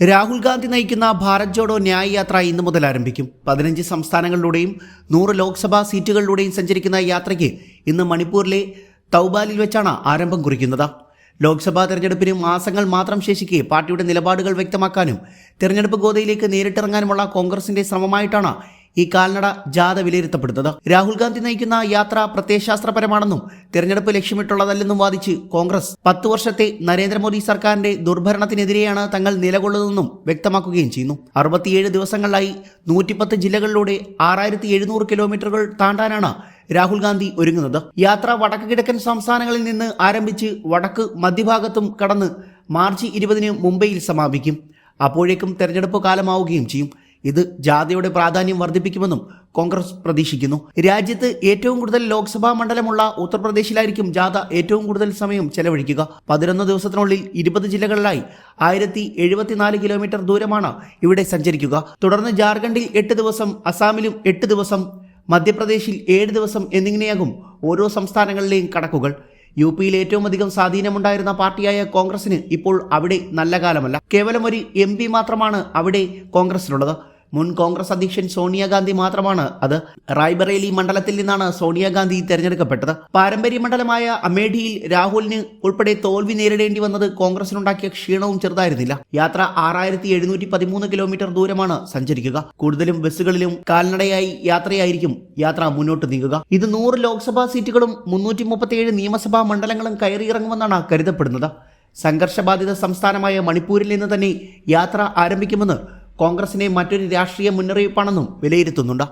രാഹുൽ ഗാന്ധി നയിക്കുന്ന ഭാരത് ജോഡോ ന്യായ് യാത്ര ഇന്നു മുതൽ ആരംഭിക്കും. പതിനഞ്ച് സംസ്ഥാനങ്ങളിലൂടെയും നൂറ് ലോക്സഭാ സീറ്റുകളിലൂടെയും സഞ്ചരിക്കുന്ന യാത്രയ്ക്ക് ഇന്ന് മണിപ്പൂരിലെ തൗബാലിൽ വെച്ചാണ് ആരംഭം കുറിക്കുന്നത്. ലോക്സഭാ തെരഞ്ഞെടുപ്പിന് മാസങ്ങൾ മാത്രം ശേഷിക്കെ പാർട്ടിയുടെ നിലപാടുകൾ വ്യക്തമാക്കാനും തെരഞ്ഞെടുപ്പ് ഗോതയിലേക്ക് നേരിട്ടിറങ്ങാനുമുള്ള കോൺഗ്രസിന്റെ ശ്രമമായിട്ടാണ് ഈ കാൽനട ജാഥ വിലയിരുത്തപ്പെടുന്നത്. രാഹുൽ ഗാന്ധി നയിക്കുന്ന യാത്ര പ്രത്യയശാസ്ത്രപരമാണെന്നും തിരഞ്ഞെടുപ്പ് ലക്ഷ്യമിട്ടുള്ളതല്ലെന്നും വാദിച്ച് കോൺഗ്രസ് പത്ത് വർഷത്തെ നരേന്ദ്രമോദി സർക്കാരിന്റെ ദുർഭരണത്തിനെതിരെയാണ് തങ്ങൾ നിലകൊള്ളുന്നതെന്നും വ്യക്തമാക്കുകയും ചെയ്യുന്നു. അറുപത്തിയേഴ് ദിവസങ്ങളിലായി നൂറ്റിപ്പത്ത് ജില്ലകളിലൂടെ ആറായിരത്തി എഴുന്നൂറ് കിലോമീറ്ററുകൾ താണ്ടാനാണ് രാഹുൽ ഗാന്ധി ഒരുങ്ങുന്നത്. യാത്ര വടക്ക് കിഴക്കൻ സംസ്ഥാനങ്ങളിൽ നിന്ന് ആരംഭിച്ച് വടക്ക് മധ്യഭാഗത്തും കടന്ന് മാർച്ച് ഇരുപതിന് മുംബൈയിൽ സമാപിക്കും. അപ്പോഴേക്കും തെരഞ്ഞെടുപ്പ് കാലമാവുകയും ചെയ്യും. ഇത് ജാഥയുടെ പ്രാധാന്യം വർദ്ധിപ്പിക്കുമെന്നും കോൺഗ്രസ് പ്രതീക്ഷിക്കുന്നു. രാജ്യത്ത് ഏറ്റവും കൂടുതൽ ലോക്സഭാ മണ്ഡലമുള്ള ഉത്തർപ്രദേശിലായിരിക്കും ജാഥ ഏറ്റവും കൂടുതൽ സമയം ചെലവഴിക്കുക. പതിനൊന്ന് ദിവസത്തിനുള്ളിൽ ഇരുപത് ജില്ലകളിലായി ആയിരത്തി എഴുപത്തിനാല് കിലോമീറ്റർ ദൂരമാണ് ഇവിടെ സഞ്ചരിക്കുക. തുടർന്ന് ജാർഖണ്ഡിൽ എട്ട് ദിവസം അസാമിലും എട്ട് ദിവസം മധ്യപ്രദേശിൽ ഏഴ് ദിവസം എന്നിങ്ങനെയാകും ഓരോ സംസ്ഥാനങ്ങളിലെയും കണക്കുകൾ. യു പിയിൽ ഏറ്റവും അധികം സ്വാധീനമുണ്ടായിരുന്ന പാർട്ടിയായ കോൺഗ്രസിന് ഇപ്പോൾ അവിടെ നല്ല കാലമല്ല. കേവലം ഒരു എം മാത്രമാണ് അവിടെ കോൺഗ്രസിനുള്ളത് മുൻ കോൺഗ്രസ് അധ്യക്ഷൻ സോണിയാഗാന്ധി മാത്രമാണ്. അത് റായ്ബറേലി മണ്ഡലത്തിൽ നിന്നാണ് സോണിയാഗാന്ധി തെരഞ്ഞെടുക്കപ്പെട്ടത്. പാരമ്പര്യ മണ്ഡലമായ അമേഠിയിൽ രാഹുലിന് ഉൾപ്പെടെ തോൽവി നേരിടേണ്ടി വന്നത് കോൺഗ്രസിനുണ്ടാക്കിയ ക്ഷീണവും ചെറുതായിരുന്നില്ല. യാത്ര ആറായിരത്തി എഴുന്നൂറ്റി പതിമൂന്ന് കിലോമീറ്റർ ദൂരമാണ് സഞ്ചരിക്കുക. കൂടുതലും ബസ്സുകളിലും കാൽനടയായി യാത്രയായിരിക്കും യാത്ര മുന്നോട്ട് നീങ്ങുക. ഇത് നൂറ് ലോക്സഭാ സീറ്റുകളും മുന്നൂറ്റി മുപ്പത്തിയേഴ് നിയമസഭാ മണ്ഡലങ്ങളും കയറിയിറങ്ങുമെന്നാണ് കരുതപ്പെടുന്നത്. സംഘർഷബാധിത സംസ്ഥാനമായ മണിപ്പൂരിൽ നിന്ന് തന്നെ യാത്ര ആരംഭിക്കുമെന്ന് കോൺഗ്രസിനെ മറ്റൊരു രാഷ്ട്രീയ മുന്നറിയിപ്പാണെന്നും വിലയിരുത്തുന്നുണ്ട്.